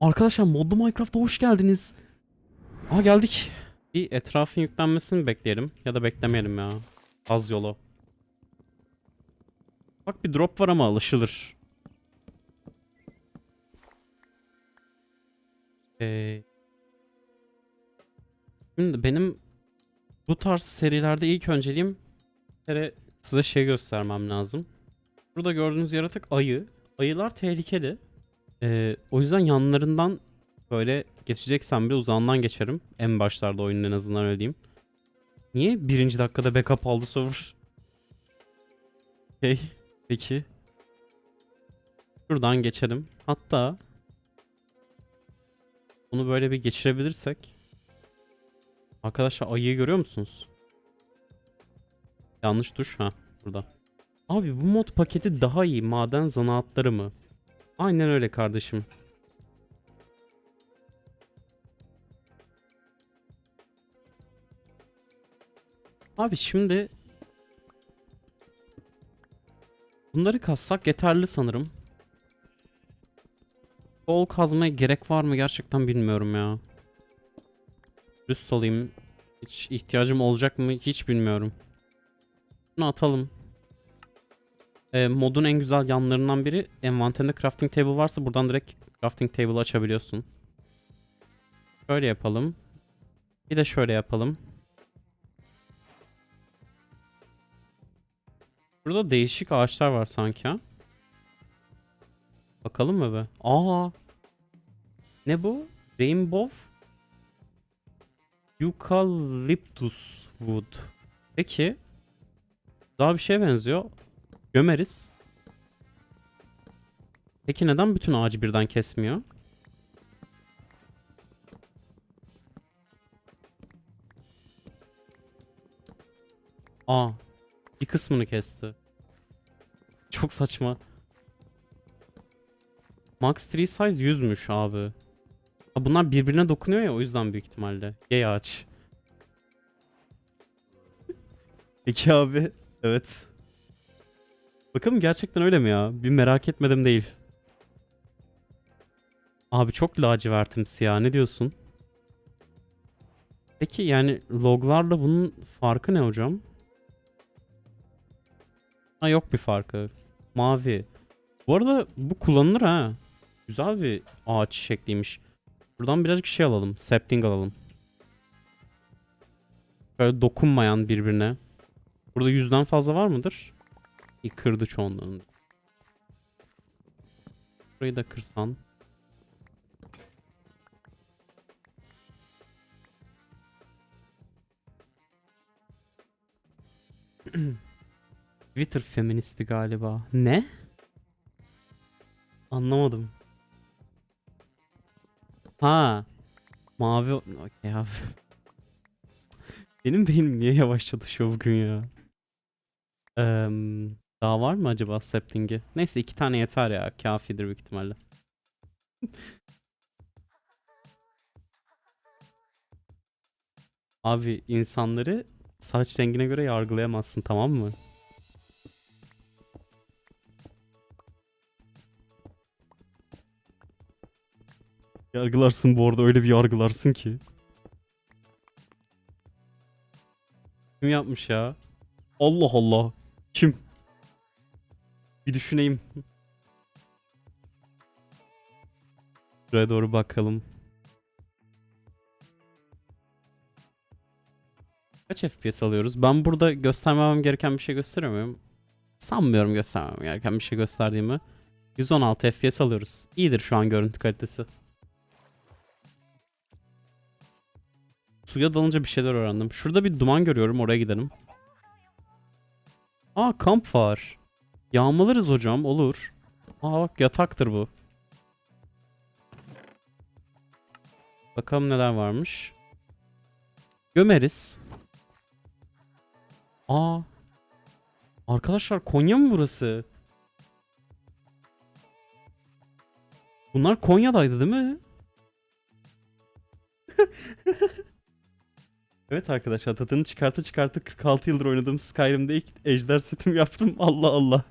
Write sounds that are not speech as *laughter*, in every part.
Arkadaşlar modlu Minecraft'a hoş geldiniz. Aa geldik. Bir etrafın yüklenmesini bekleyelim. Ya da beklemeyelim ya. Az yolu. Bak bir drop var ama alışılır. Ee, şimdi benim bu tarz serilerde ilk önceliğim kere size şey göstermem lazım. Burada gördüğünüz yaratık ayı. Ayılar tehlikeli. Ee, o yüzden yanlarından böyle geçeceksem bile uzağından geçerim. En başlarda oyunun en azından öyle diyeyim. Niye birinci dakikada backup aldı server? Okey. Peki. Şuradan geçelim. Hatta bunu böyle bir geçirebilirsek. Arkadaşlar ayıyı görüyor musunuz? Yanlış tuş ha burada. Abi bu mod paketi daha iyi maden zanaatları mı? Aynen öyle kardeşim. Abi şimdi bunları kazsak yeterli sanırım. Bol kazmaya gerek var mı gerçekten bilmiyorum ya. Dürüst olayım. Hiç ihtiyacım olacak mı hiç bilmiyorum. Bunu atalım. E, modun en güzel yanlarından biri envanterinde crafting table varsa buradan direkt crafting table açabiliyorsun. Şöyle yapalım. Bir de şöyle yapalım. Burada değişik ağaçlar var sanki ha. Bakalım mı be? Aa. Ne bu? Rainbow Eucalyptus Wood. Peki. Daha bir şeye benziyor. Gömeriz. Peki neden bütün ağacı birden kesmiyor? Aa. Bir kısmını kesti. Çok saçma. Max tree size 100'müş abi. Ha, bunlar birbirine dokunuyor ya o yüzden büyük ihtimalle. Gay ağaç. Peki abi. Evet. Bakalım gerçekten öyle mi ya? Bir merak etmedim değil. Abi çok lacivertimsi ya. Ne diyorsun? Peki yani loglarla bunun farkı ne hocam? Ha yok bir farkı. Mavi. Bu arada bu kullanılır ha. Güzel bir ağaç şekliymiş. Buradan birazcık şey alalım. Sapling alalım. Böyle dokunmayan birbirine. Burada yüzden fazla var mıdır? İyi kırdı çoğunluğunu. Burayı da kırsan. Twitter feministi galiba. Ne? Anlamadım. Ha. Mavi. Okey abi. *laughs* Benim beynim niye yavaş çalışıyor bugün ya? Eee, daha var mı acaba sapling'i? Neyse iki tane yeter ya. Kafidir büyük ihtimalle. *laughs* Abi insanları saç rengine göre yargılayamazsın tamam mı? Yargılarsın bu arada öyle bir yargılarsın ki. Kim yapmış ya? Allah Allah. Kim? Bir düşüneyim. Şuraya doğru bakalım. Kaç FPS alıyoruz? Ben burada göstermemem gereken bir şey gösteriyor muyum? Sanmıyorum göstermem gereken bir şey gösterdiğimi. 116 FPS alıyoruz. İyidir şu an görüntü kalitesi. Suya dalınca bir şeyler öğrendim. Şurada bir duman görüyorum. Oraya gidelim. Aa kamp var. Yağmalarız hocam. Olur. Aa bak yataktır bu. Bakalım neler varmış. Gömeriz. Aa. Arkadaşlar Konya mı burası? Bunlar Konya'daydı değil mi? *laughs* Evet arkadaşlar tadını çıkartı çıkartı 46 yıldır oynadığım Skyrim'de ilk ejder setim yaptım. *laughs* Allah Allah.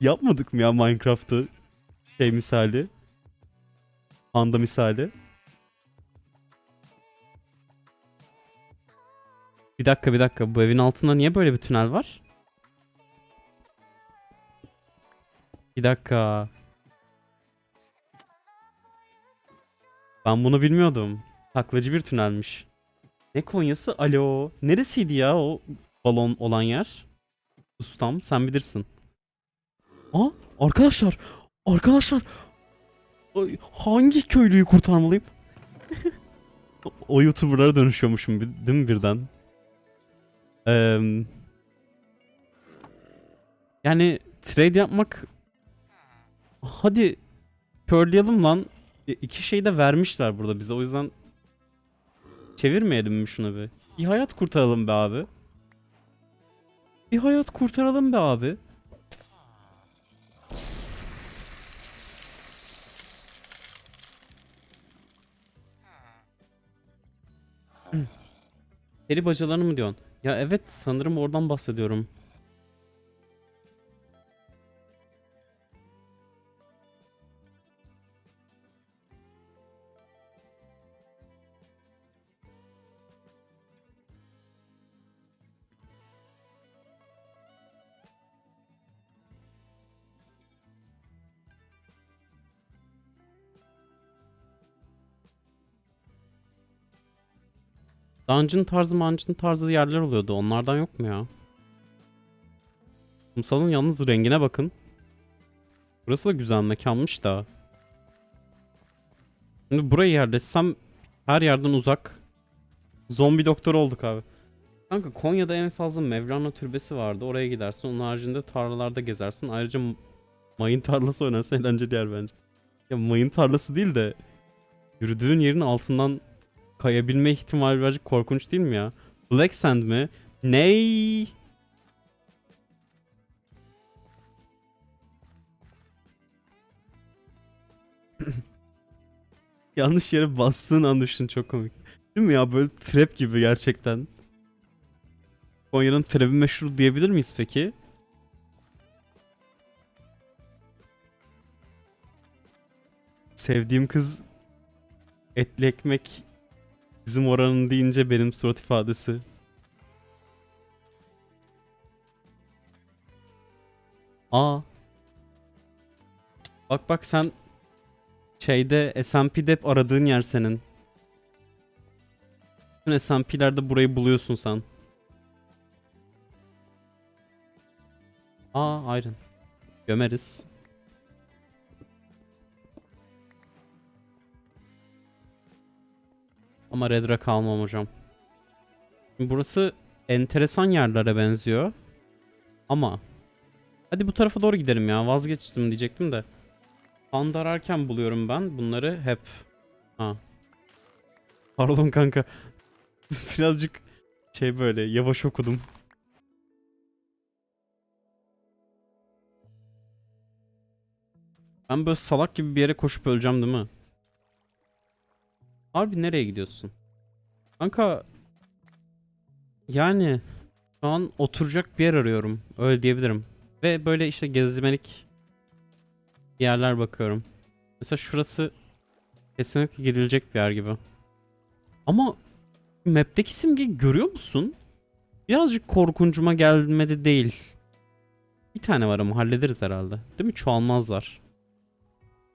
Yapmadık mı ya Minecraft'ı? Şey misali. Panda misali. Bir dakika bir dakika bu evin altında niye böyle bir tünel var? Bir dakika. Ben bunu bilmiyordum. Taklacı bir tünelmiş. Ne Konya'sı? Alo. Neresiydi ya o balon olan yer? Ustam sen bilirsin. Aa arkadaşlar. Arkadaşlar. Ay, Hangi köylüyü kurtarmalıyım? *laughs* O- YouTuber'lara dönüşüyormuşum değil mi birden? Eee, yani trade yapmak hadi körleyelim lan. E, İki şey de vermişler burada bize o yüzden çevirmeyelim mi şunu bir? Bir hayat kurtaralım be abi. Bir hayat kurtaralım be abi. Peri bacalarını mı diyorsun? Ya evet sanırım oradan bahsediyorum. Dungeon tarzı mancın tarzı yerler oluyordu. Onlardan yok mu ya? Kumsalın yalnız rengine bakın. Burası da güzel mekanmış da. Şimdi burayı yerleşsem her yerden uzak. Zombi doktor olduk abi. Kanka Konya'da en fazla Mevlana türbesi vardı. Oraya gidersin. Onun haricinde tarlalarda gezersin. Ayrıca mayın tarlası oynarsan eğlenceli yer bence. Ya mayın tarlası değil de yürüdüğün yerin altından kayabilme ihtimali birazcık korkunç değil mi ya? Black Sand mi? Ney? *laughs* Yanlış yere bastığın an düştün çok komik. Değil mi ya böyle trap gibi gerçekten. Konya'nın trap'i meşhur diyebilir miyiz peki? Sevdiğim kız etli ekmek bizim oranın deyince benim surat ifadesi. Aa. Bak bak sen şeyde SMP'de hep aradığın yer senin. Bütün SMP'lerde burayı buluyorsun sen. Aa Iron. Gömeriz. Ama Red Rock almam hocam. Şimdi burası enteresan yerlere benziyor. Ama hadi bu tarafa doğru gidelim ya. Vazgeçtim diyecektim de. Panda ararken buluyorum ben bunları hep. Ha. Pardon kanka. *laughs* Birazcık şey böyle yavaş okudum. Ben böyle salak gibi bir yere koşup öleceğim değil mi? Harbi nereye gidiyorsun? Kanka yani şu an oturacak bir yer arıyorum. Öyle diyebilirim. Ve böyle işte gezmelik yerler bakıyorum. Mesela şurası kesinlikle gidilecek bir yer gibi. Ama map'teki simgeyi görüyor musun? Birazcık korkuncuma gelmedi değil. Bir tane var ama hallederiz herhalde. Değil mi? Çoğalmazlar.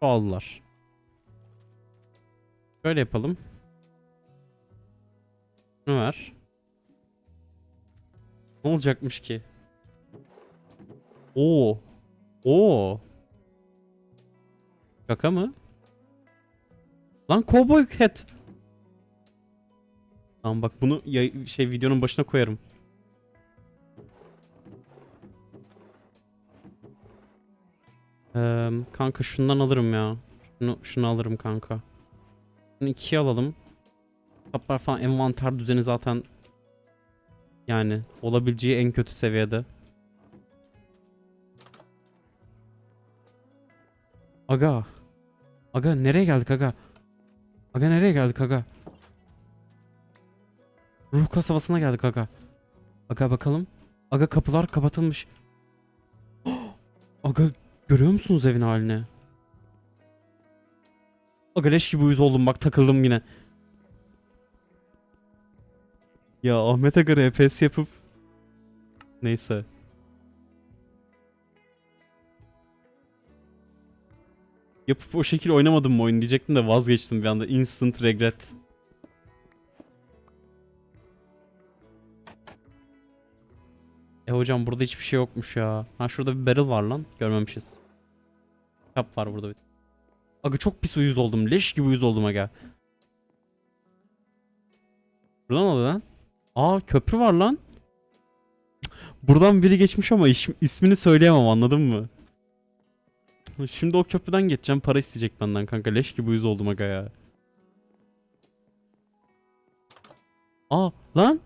Çoğaldılar. Şöyle yapalım. Şunu ver. Ne olacakmış ki? Oo. Oo. Şaka mı? Lan cowboy hat. Tamam bak bunu şey videonun başına koyarım. Eee, kanka şundan alırım ya. Şunu, şunu alırım kanka. Bunu alalım. Kaplar falan envanter düzeni zaten yani olabileceği en kötü seviyede. Aga. Aga nereye geldik aga? Aga nereye geldik aga? Ruh kasabasına geldik aga. Aga bakalım. Aga kapılar kapatılmış. *gasps* Aga görüyor musunuz evin halini? Aga leş gibi uyuz oldum bak takıldım yine. Ya Ahmet Aga RPS yapıp Neyse. Yapıp o şekil oynamadım mı oyun diyecektim de vazgeçtim bir anda. Instant regret. E hocam burada hiçbir şey yokmuş ya. Ha şurada bir barrel var lan. Görmemişiz. Kap var burada bir. Aga çok pis uyuz oldum. Leş gibi uyuz oldum aga. Buradan oldu lan. Aa köprü var lan. Buradan biri geçmiş ama iş- ismini söyleyemem anladın mı? Şimdi o köprüden geçeceğim para isteyecek benden kanka leş gibi uyuz oldum aga ya. Aa lan.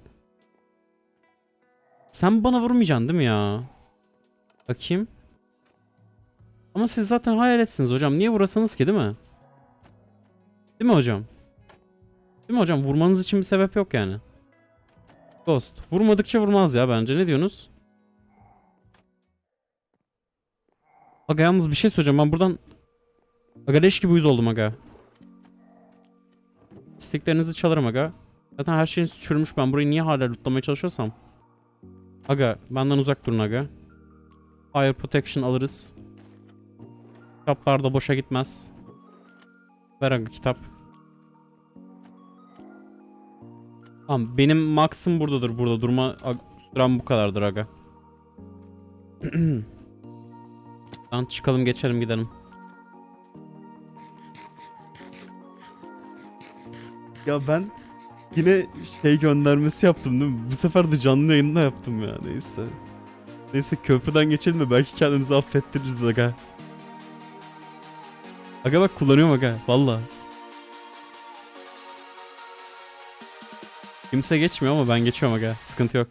Sen bana vurmayacaksın değil mi ya? Bakayım. Ama siz zaten hayaletsiniz hocam. Niye vurasınız ki değil mi? Değil mi hocam? Değil mi hocam? Vurmanız için bir sebep yok yani. Ghost. Vurmadıkça vurmaz ya bence. Ne diyorsunuz? Aga yalnız bir şey söyleyeceğim. Ben buradan... Aga leş gibi uyuz oldum aga. İsteklerinizi çalarım aga. Zaten her şeyiniz çürümüş. Ben burayı niye hala lootlamaya çalışıyorsam. Aga benden uzak durun aga. Fire protection alırız. Kitaplar da boşa gitmez. Ver aga kitap. Tamam benim max'ım buradadır burada durma sürem bu kadardır aga. *clears throat* Lan çıkalım geçelim gidelim. Ya ben yine şey göndermesi yaptım değil mi? Bu sefer de canlı yayında yaptım ya neyse. Neyse köprüden geçelim de belki kendimizi affettiririz aga. Aga bak kullanıyorum aga valla. Kimse geçmiyor ama ben geçiyorum aga sıkıntı yok.